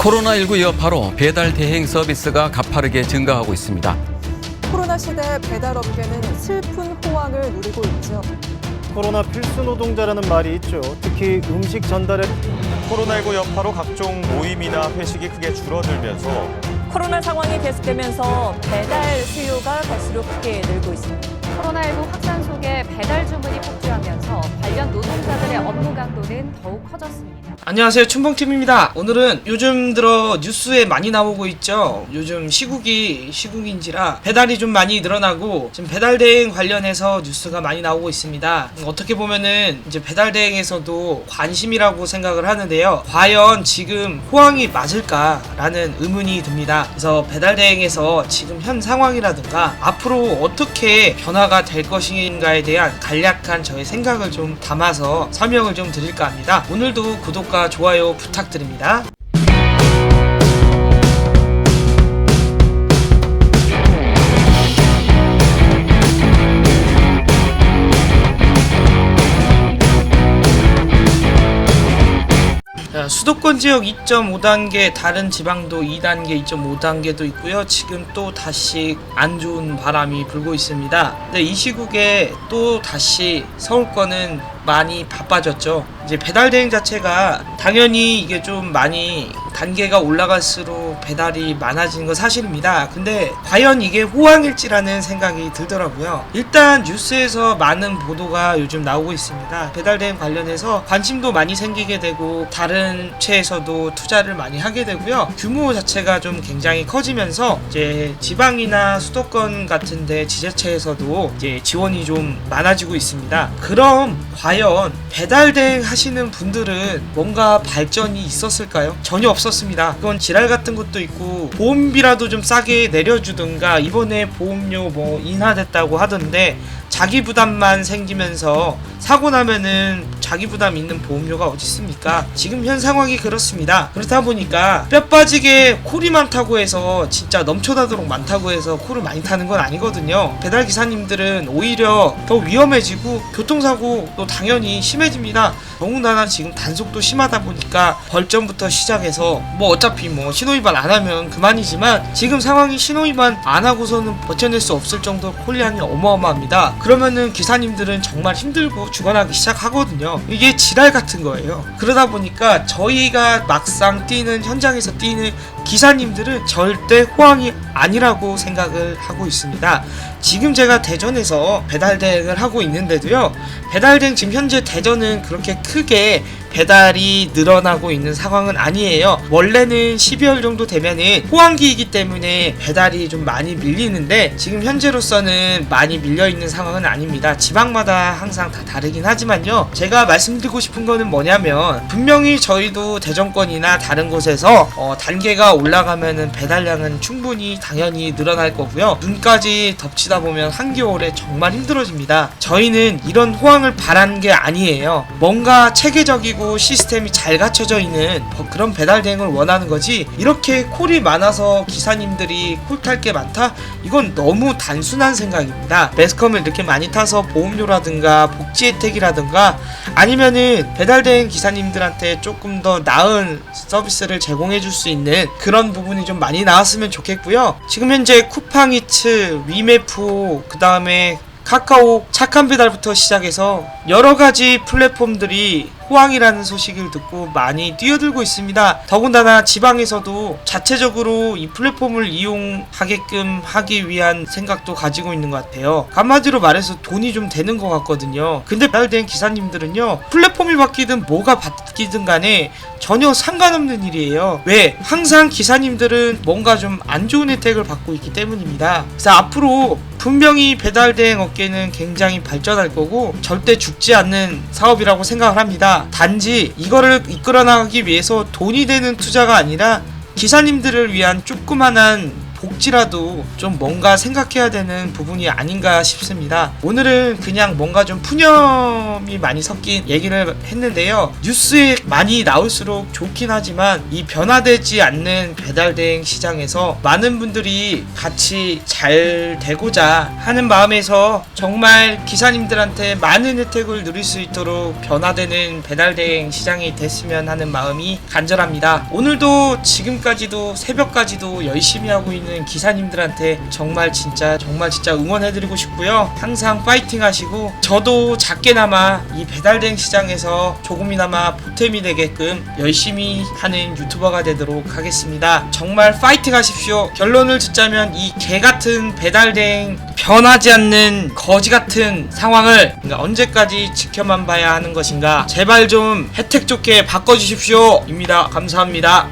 코로나19 여파로 배달 대행 서비스가 가파르게 증가하고 있습니다. 코로나 시대 배달업계는 슬픈 호황을 누리고 있죠. 코로나 필수 노동자라는 말이 있죠. 특히 음식 전달에 코로나19 여파로 각종 모임이나 회식이 크게 줄어들면서 코로나 상황이 계속되면서 배달 수요가 갈수록 크게 늘고 있습니다. 업무 강도는 더욱 커졌습니다. 안녕하세요. 춘봉팀입니다. 오늘은 요즘 들어 뉴스에 많이 나오고 있죠. 요즘 시국이 시국인지라 배달이 좀 많이 늘어나고 지금 배달 대행 관련해서 뉴스가 많이 나오고 있습니다. 음, 어떻게 보면은 이제 배달 대행에서도 관심이라고 생각을 하는데요. 과연 지금 호황이 맞을까라는 의문이 듭니다. 그래서 배달 대행에서 지금 현 상황이라든가 앞으로 어떻게 변화가 될 것인가에 대한 간략한 저의 생각을 좀 담아서 설명을 좀 드릴까 합니다 오늘도 구독과 좋아요 부탁드립니다. 자, 수도권 지역 2.5단계, 다른 지방도 2단계, 2.5단계도 있고요. 지금 또 다시 안 좋은 바람이 불고 있습니다. 근데 이 시국에 또 다시 서울권은 많이 바빠졌죠. 이제 배달 대행 자체가 당연히 이게 좀 많이 단계가 올라갈수록 배달이 많아지는 건 사실입니다. 근데 과연 이게 호황일지라는 생각이 들더라고요. 일단 뉴스에서 많은 보도가 요즘 나오고 있습니다. 배달 대행 관련해서 관심도 많이 생기게 되고 다른 체에서도 투자를 많이 하게 되고요. 규모 자체가 좀 굉장히 커지면서 이제 지방이나 수도권 같은데 지자체에서도 이제 지원이 좀 많아지고 있습니다. 그럼 과연 배달 대행 하시는 분들은 뭔가 발전이 있었을까요? 전혀 없었습니다. 그건 지랄 같은 것도 있고 보험비라도 좀 싸게 내려주든가 이번에 보험료 뭐 인하됐다고 하던데 자기 부담만 생기면서 사고 나면은 자기 부담 있는 보험료가 어디 있습니까? 지금 현 상황이 그렇습니다. 그렇다 보니까 뼈 빠지게 콜이 많다고 해서 진짜 넘쳐나도록 많다고 해서 콜을 많이 타는 건 아니거든요. 배달 기사님들은 오히려 더 위험해지고 교통사고도 당연히 심해집니다. 더군다나 지금 단속도 심하다 보니까 벌점부터 시작해서 뭐 어차피 뭐 신호위반 안 하면 그만이지만 지금 상황이 신호위반 안 하고서는 버텨낼 수 없을 정도로 콜량이 어마어마합니다. 그러면은 기사님들은 정말 힘들고 죽어나기 시작하거든요. 이게 지랄 같은 거예요. 그러다 보니까 저희가 막상 뛰는 현장에서 뛰는 기사님들은 절대 호황이 아니라고 생각을 하고 있습니다. 지금 제가 대전에서 배달 대행을 하고 있는데도요. 배달 대행 지금 현재 대전은 그렇게 크게 배달이 늘어나고 있는 상황은 아니에요. 원래는 12월 정도 되면은 호황기이기 때문에 배달이 좀 많이 밀리는데 지금 현재로서는 많이 밀려 있는 상황은 아닙니다. 지방마다 항상 다 다르긴 하지만요. 제가 말씀드리고 싶은 거는 뭐냐면 분명히 저희도 대전권이나 다른 곳에서 어, 단계가 올라가면은 배달량은 충분히 당연히 늘어날 거고요. 눈까지 덮치다 보면 한겨울에 정말 힘들어집니다. 저희는 이런 호황을 바라는 게 아니에요. 뭔가 체계적이고 시스템이 잘 갖춰져 있는 뭐 그런 배달 대행을 원하는 거지 이렇게 콜이 많아서 기사님들이 콜 탈 게 많다? 이건 너무 단순한 생각입니다. 매스컴을 이렇게 많이 타서 보험료라든가 복지 혜택이라든가 아니면은 배달 대행 기사님들한테 조금 더 나은 서비스를 제공해 줄 수 있는 그런 부분이 좀 많이 나왔으면 좋겠고요. 지금 현재 쿠팡이츠, 위메프, 그 다음에 카카오 착한 배달부터 시작해서 여러 가지 플랫폼들이 호황이라는 소식을 듣고 많이 뛰어들고 있습니다. 더군다나 지방에서도 자체적으로 이 플랫폼을 이용하게끔 하기 위한 생각도 가지고 있는 것 같아요. 한마디로 말해서 돈이 좀 되는 것 같거든요. 근데 배달된 기사님들은요, 플랫폼이 바뀌든 뭐가 바뀌든 간에 전혀 상관없는 일이에요. 왜? 항상 기사님들은 뭔가 좀 안 좋은 혜택을 받고 있기 때문입니다. 그래서 앞으로 분명히 배달 대행 업계는 굉장히 발전할 거고 절대 죽지 않는 사업이라고 생각을 합니다. 단지 이거를 이끌어 나가기 위해서 돈이 되는 투자가 아니라 기사님들을 위한 조그만한 복지라도 좀 뭔가 생각해야 되는 부분이 아닌가 싶습니다. 오늘은 그냥 뭔가 좀 푸념이 많이 섞인 얘기를 했는데요. 뉴스에 많이 나올수록 좋긴 하지만 이 변화되지 않는 배달 대행 시장에서 많은 분들이 같이 잘 되고자 하는 마음에서 정말 기사님들한테 많은 혜택을 누릴 수 있도록 변화되는 배달 대행 시장이 됐으면 하는 마음이 간절합니다. 오늘도 지금까지도 새벽까지도 열심히 하고 있는 기사님들한테 정말 진짜 정말 진짜 응원해드리고 싶고요. 항상 파이팅 하시고 저도 작게나마 이 배달대행 시장에서 조금이나마 보탬이 되게끔 열심히 하는 유튜버가 되도록 하겠습니다. 정말 파이팅 하십시오. 결론을 짓자면 이 개 같은 배달대행 변하지 않는 거지 같은 상황을 언제까지 지켜만 봐야 하는 것인가? 제발 좀 혜택 좋게 바꿔주십시오. 입니다. 감사합니다.